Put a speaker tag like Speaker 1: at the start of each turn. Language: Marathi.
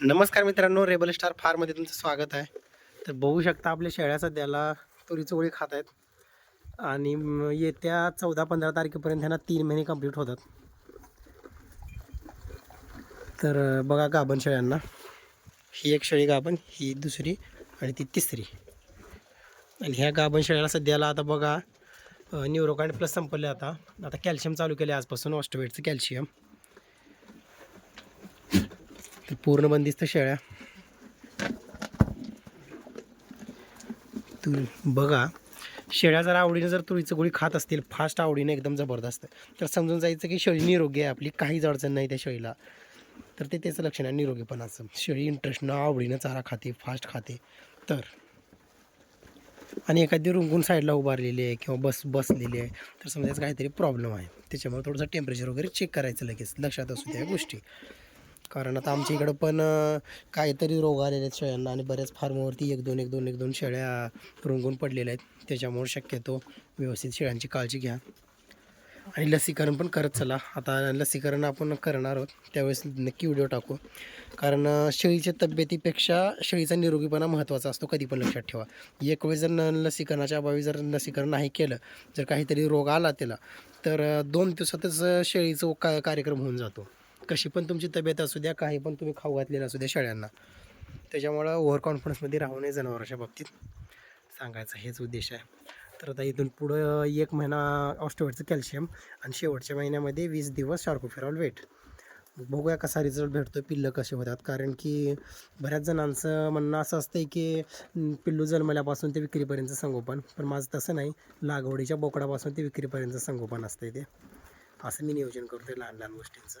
Speaker 1: नमस्कार मित्रांनो रेबल स्टार फार्ममध्ये तुमचं स्वागत आहे. तर बघू शकता आपल्या शेळ्या सध्याला तुरीचं गोळी खात आहेत. आणि येत्या चौदा पंधरा तारखेपर्यंत ह्यांना तीन महिने कंप्लीट होतात. तर बघा गाभण शेळ्यांना. ही एक शेळी गाभण ही दुसरी आणि ती तिसरी. आणि ह्या गाभण शेळ्याला सध्याला आता बघा न्यूरोकांड प्लस संपले आता. आता कॅल्शियम चालू केले आजपासून ऑस्टोवेटचं कॅल्शियम. तर पूर्ण बंदिस्त शेळ्या. तू बघा शेळ्या जर आवडीनं जर तुरीचं गोळी खात असतील फास्ट आवडीनं एकदम जबरदस्त. तर समजून जायचं की शेळी निरोगी आहे आपली काहीच अडचण नाही त्या शेळीला. तर ते त्याचं लक्षण आहे निरोगीपणाचं. शेळी इंटरेस्टनं आवडीनं चारा खाते फास्ट खाते. तर आणि एखादी रुंगून साईडला उभारलेली आहे किंवा बस बसलेली आहे तर समजायचं काहीतरी प्रॉब्लेम आहे. त्याच्यामुळे थोडंसं टेम्परेचर वगैरे चेक करायचं लगेच लक्षात असू त्या गोष्टी. कारण आता आमच्या इकडं पण काहीतरी रोग आलेले आहेत शेळ्यांना आणि बऱ्याच फार्मवरती एक दोन एक दोन एक दोन शेळ्या रुंगून पडलेल्या आहेत. त्याच्यामुळे शक्यतो व्यवस्थित शेळ्यांची काळजी घ्या. आणि लसीकरण पण करत चला. आता लसीकरण आपण करणार आहोत त्यावेळेस नक्की व्हिडिओ टाकू. कारण शेळीच्या तब्येतीपेक्षा शेळीचा निरोगीपणा महत्त्वाचा असतो कधी पण लक्षात ठेवा. एक वेळेस जर न लसीकरणाच्या अभावी जर लसीकरण नाही केलं जर काहीतरी रोग आला त्याला तर दोन दिवसातच शेळीचा का कार्यक्रम होऊन जातो. कशी पण तुमची तब्येत असू द्या काही पण तुम्ही खाऊ घातलेलं असू द्या शेळ्यांना. त्याच्यामुळं ओव्हर कॉन्फिडन्समध्ये राहू नये जनावराच्या बाबतीत. सांगायचा हेच उद्देश आहे. तर आता इथून पुढं एक महिना ऑस्टोवेटचं कॅल्शियम आणि शेवटच्या महिन्यामध्ये वीस दिवस शार्कोफेरॉल वेट. बघूया कसा रिझल्ट भेटतो पिल्लं कसे होतात. कारण की बऱ्याच जणांचं म्हणणं असं असतं की पिल्लू जन्मल्यापासून ते विक्रीपर्यंत संगोपन. पण माझं तसं नाही. लागवडीच्या बोकडापासून ते विक्रीपर्यंत संगोपन असतं ते. असं मी नियोजन करतो लहान लहान गोष्टींचं.